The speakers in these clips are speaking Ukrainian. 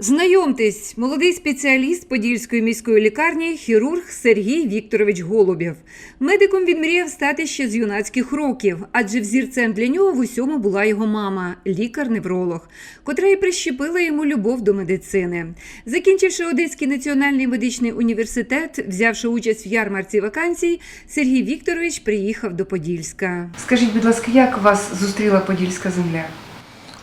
Знайомтесь, молодий спеціаліст Подільської міської лікарні, хірург Сергій Вікторович Голубєв. Медиком він мріяв стати ще з юнацьких років, адже взірцем для нього в усьому була його мама, лікар-невролог, котра й прищепила йому любов до медицини. Закінчивши Одеський національний медичний університет, взявши участь в ярмарці вакансій, Сергій Вікторович приїхав до Подільська. Скажіть, будь ласка, як вас зустріла Подільська земля?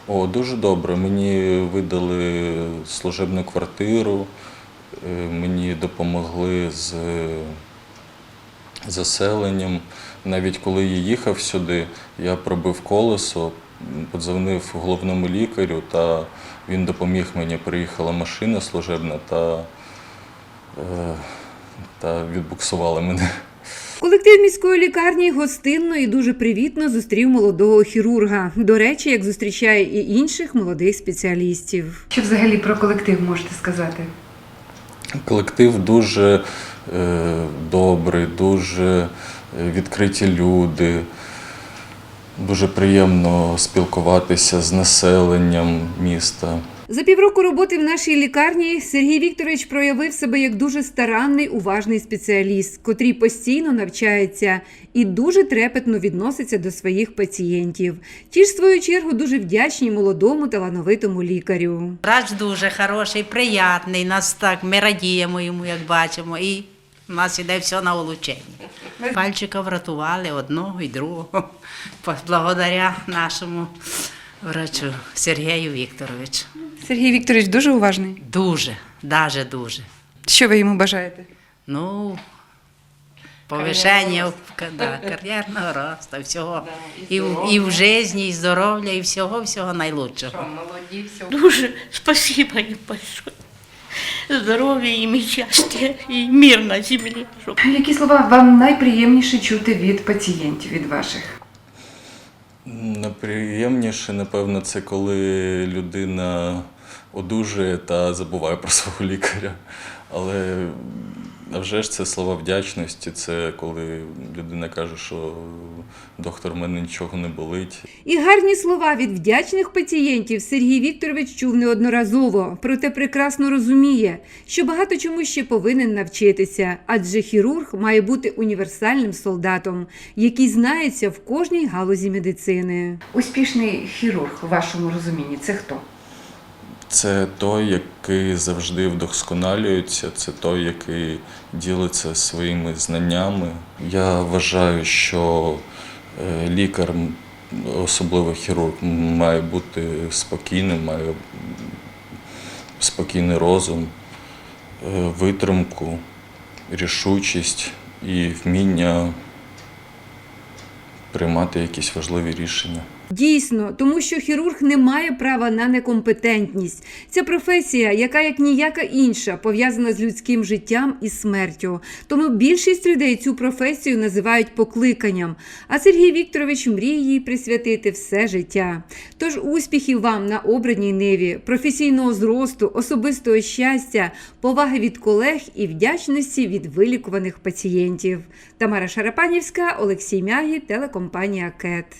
О, дуже добре. Мені видали служебну квартиру, е, мені допомогли з заселенням. Навіть коли я їхав сюди, я пробив колесо, подзвонив головному лікарю, та він допоміг мені. Приїхала машина служебна та, е, та відбуксувала мене. Колектив міської лікарні гостинно і дуже привітно зустрів молодого хірурга. До речі, як зустрічає і інших молодих спеціалістів. Що взагалі про колектив можете сказати? Колектив дуже е, добрий, дуже е, відкриті люди. Дуже приємно спілкуватися з населенням міста. За півроку роботи в нашій лікарні Сергій Вікторович проявив себе як дуже старанний, уважний спеціаліст, котрий постійно навчається і дуже трепетно відноситься до своїх пацієнтів. Ті ж, в свою чергу, дуже вдячні молодому талановитому лікарю. Врач дуже хороший, приятний. Нас так ми радіємо йому, як бачимо, і в нас іде все на улучшення. Пальчика врятували одного і другого, благодаря нашому врачу Сергію Вікторовичу. Сергій Вікторович дуже уважний. Дуже, даже дуже. Що ви йому бажаєте? Ну, повишення да, кар'єрного росту, всього. І, в- і в житті, і здоров'я, і всього, всього найлучшого. Дуже спасибо им большое. Здоровья им и счастья, и мир на чтоб Які слова вам найприємніше чути від пацієнтів, від ваших? Найприємніше, напевно, це коли людина одужує та забуває про свого лікаря. Але а вже ж це слова вдячності, це коли людина каже, що доктор, в мене нічого не болить. І гарні слова від вдячних пацієнтів Сергій Вікторович чув неодноразово, проте прекрасно розуміє, що багато чому ще повинен навчитися, адже хірург має бути універсальним солдатом, який знається в кожній галузі медицини. Успішний хірург у вашому розумінні це хто? Це той, який завжди вдосконалюється, це той, який ділиться своїми знаннями. Я вважаю, що е, лікар, особливо хірург, має бути спокійним, має спокійний розум, е, витримку, рішучість і вміння приймати якісь важливі рішення. Дійсно, тому що хірург не має права на некомпетентність. Ця професія, яка як ніяка інша, пов'язана з людським життям і смертю. Тому більшість людей цю професію називають покликанням. А Сергій Вікторович мріє їй присвятити все життя. Тож успіхів вам на обраній ниві, професійного зросту, особистого щастя, поваги від колег і вдячності від вилікуваних пацієнтів. Тамара Шарапанівська, Олексій Мягі, телекомпанія КЕТ.